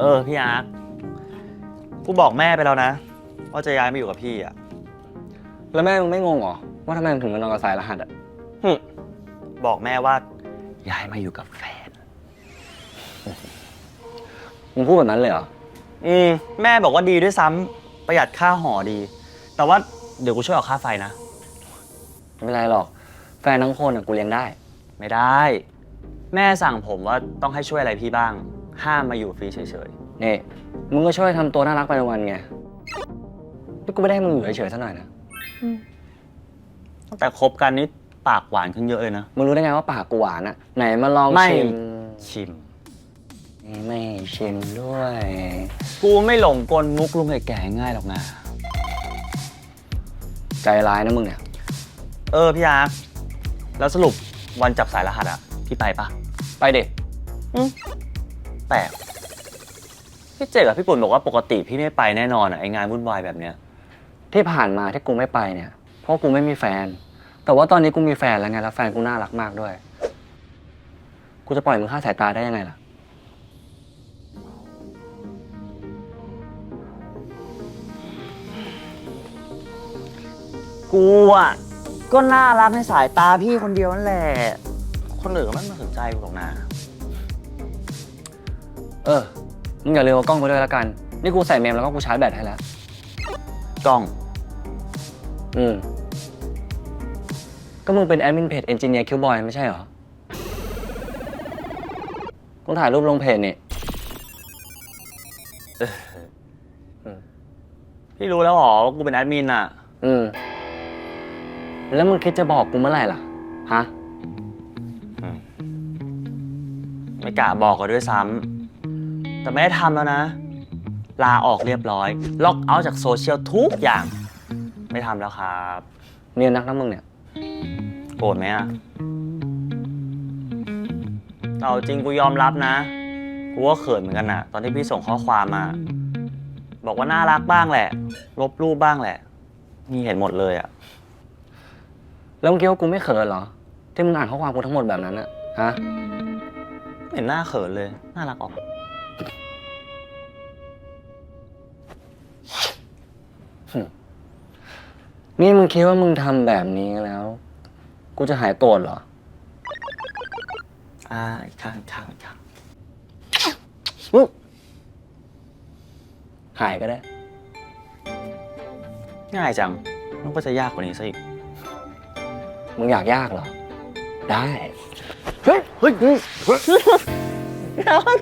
เออพี่อาร์ตกูบอกแม่ไปแล้วนะ ว่าจะย้ายมาอยู่กับพี่อะ แล้วแม่มึงไม่งงเหรอ ว่าทำไมมึงถึงมานอนกับสายรหัสอะหึบอกแม่ว่าย้ายมาอยู่กับแฟน มึงพูดแบบนั้นเลยเหรอ อืมแม่บอกว่าดีด้วยซ้ำประหยัดค่าหอดี แต่ว่าเดี๋ยวกูช่วยออกค่าไฟนะ ไม่เป็นไรหรอก แฟนทั้งคนอะกูเลี้ยงได้ ไม่ได้ แม่สั่งผมว่าต้องให้ช่วยอะไรพี่บ้าง ห้ามมาอยู่ฟรีเฉยนี่มึงก็ช่วยทำตัวน่ารักไปวันๆไงนี่กูไม่ได้ให้มึงอยู่เฉยๆซะหน่อยนะ ๆตั้งแต่คบกันนี่ปากหวานขึ้นเยอะเลยนะ มึงรู้ได้ไงว่าปากกูหวานอะไหนมาลองไม่ ชิมชิมไม่ชิมด้วย กูไม่หลงกลมุกลุงแก่ๆง่ายหรอกนะ ใจร้ายนะมึงเนี่ย เออพี่อาร์ตแล้วสรุปวันจับสายรหัสอะพี่ไปปะไปเด็กแปลกพี่เจกับพี่ปุ่นบอกว่าปกติพี่ไม่ไปแน่นอนอะไองานวุ่นวายแบบเนี้ยที่ผ่านมาที่กูไม่ไปเนี่ย เพราะกูไม่มีแฟน แต่ว่าตอนนี้กูมีแฟนแล้วไงแล้วแฟนกูน่ารักมากด้วย กูจะปล่อยมึงฆ่าสายตาได้ยังไงล่ะ กูอะก็น่ารักในสายตาพี่คนเดียวนั่นแหละ คนอื่นก็ไม่มาสนใจกูหรอกนะ เออมึงอย่าลืมเอากล้องไปด้วยแล้วกัน นี่กูใส่เมมแล้วก็กูชาร์จแบตให้แล้ว กล้อง อืม ก็มึงเป็นแอดมินเพจเอนจิเนียร์คิวบอยไม่ใช่เหรอ กูถ่ายรูปลงเพจนี่พี่รู้แล้วเหรอว่ากูเป็นแอดมินอะอืม แล้วมึงคิดจะบอกกูเมื่อไหร่ล่ะ ฮะ ไม่กะบอกก็ด้วยซ้ำ แต่ไม่ได้ทำแล้วนะ ลาออกเรียบร้อย ล็อกเอาท์จากโซเชียลทุกอย่าง ไม่ทำแล้วครับเนียนนักนะมึงเนี่ย โกรธไหมอะเอาจริงกูยอมรับนะ กูก็เขินเหมือนกันนะตอนที่พี่ส่งข้อความมา บอกว่าน่ารักบ้างแหละ ลบรูปบ้างแหละมีเห็นหมดเลยอะแล้วมึงคิดว่ากูไม่เขินเหรอ ที่มึงอ่านข้อความกูทั้งหมดแบบนั้นอะฮะไม่เห็นหน้าเขินเลย น่ารักออก นี่มึงคิดว่ามึงทำแบบนี้แล้ว กูจะหายโกรธเหรอ อ่าอีกข้างอีกข้างอีกข้างหายก็ได้ ง่ายจังนึกว่าจะยากกว่านี้ซะอีก มึงอยากยากเหรอ ได้ เฮ้ย เฮ้ย เฮ้ย